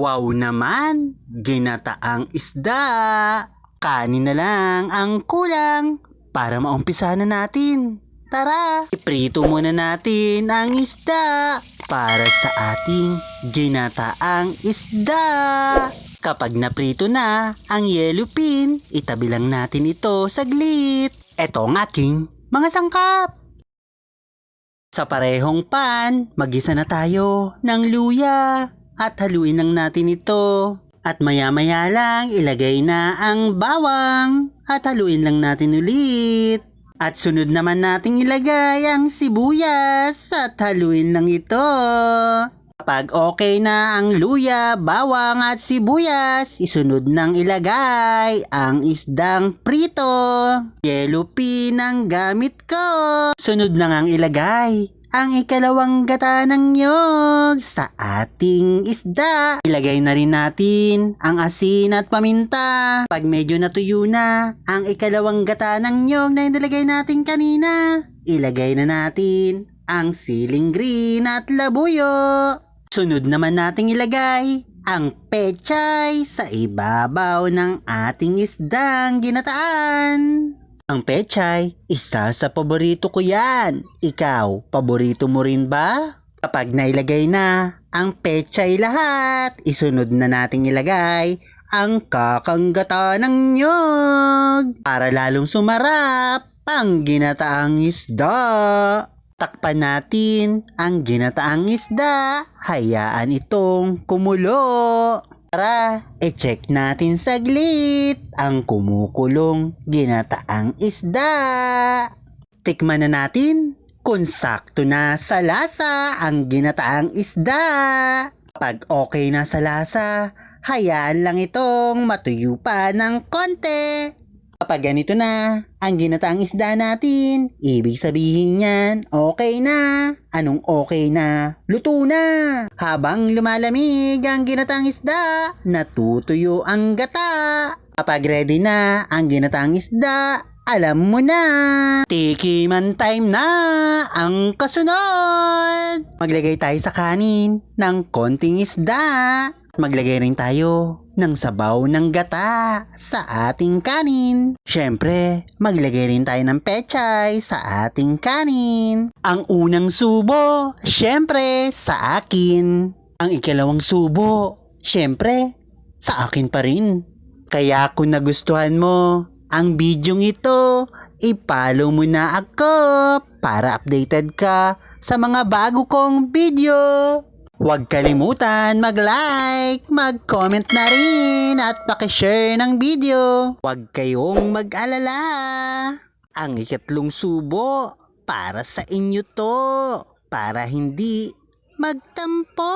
Wow naman! Ginataang isda! Kanin na lang ang kulang para maumpisa na natin. Tara! Iprito muna natin ang isda para sa ating ginataang isda. Kapag naprito na ang yellow pin, itabi lang natin ito saglit. Ito ang aking mga sangkap. Sa parehong pan, magisa na tayo ng luya at haluin lang natin ito. At maya-maya lang ilagay na ang bawang at haluin lang natin ulit. At sunod naman nating ilagay ang sibuyas at haluin lang ito. Kapag okay na ang luya, bawang at sibuyas, isunod nang ilagay ang isdang prito. Yellow pin ang gamit ko. Sunod na ngang ilagay ang ikalawang gata ng nyog sa ating isda. Ilagay na rin natin ang asin at paminta. Pag medyo natuyo na ang ikalawang gata ng nyog na inilagay natin kanina, ilagay na natin ang siling green at labuyo. Sunod naman nating ilagay ang pechay sa ibabaw ng ating isdang ginataan. Ang pechay, isa sa paborito ko yan. Ikaw, paborito mo rin ba? Kapag nailagay na ang pechay lahat, isunod na nating ilagay ang kakanggata ng nyog para lalong sumarap ang ginataang isda. Takpan natin ang ginataang isda, hayaan itong kumulo. Tara, e-check natin saglit ang kumukulong ginataang isda. Tikman na natin kung sakto na sa lasa ang ginataang isda. Pag okay na sa lasa, hayaan lang itong matuyo pa ng konti. Kapag ganito na ang ginataang isda natin, ibig sabihin yan, okay na. Anong okay na? Luto na. Habang lumalamig ang ginataang isda, natutuyo ang gata. Kapag ready na ang ginataang isda, alam mo na. Tikiman time na ang kasunod. Maglagay tayo sa kanin ng konting isda. Maglagay rin tayo ng sabaw ng gata sa ating kanin. Siyempre, maglagay rin tayo ng pechay sa ating kanin. Ang unang subo, siyempre, sa akin. Ang ikalawang subo, siyempre, sa akin pa rin. Kaya kung nagustuhan mo ang bidyong ito, ipollow mo na ako para updated ka sa mga bago kong video. Huwag kalimutan mag-like, mag-comment na rin at pakishare ng video. Huwag kayong mag-alala. Ang ikatlong subo para sa inyo to. Para hindi magtampo.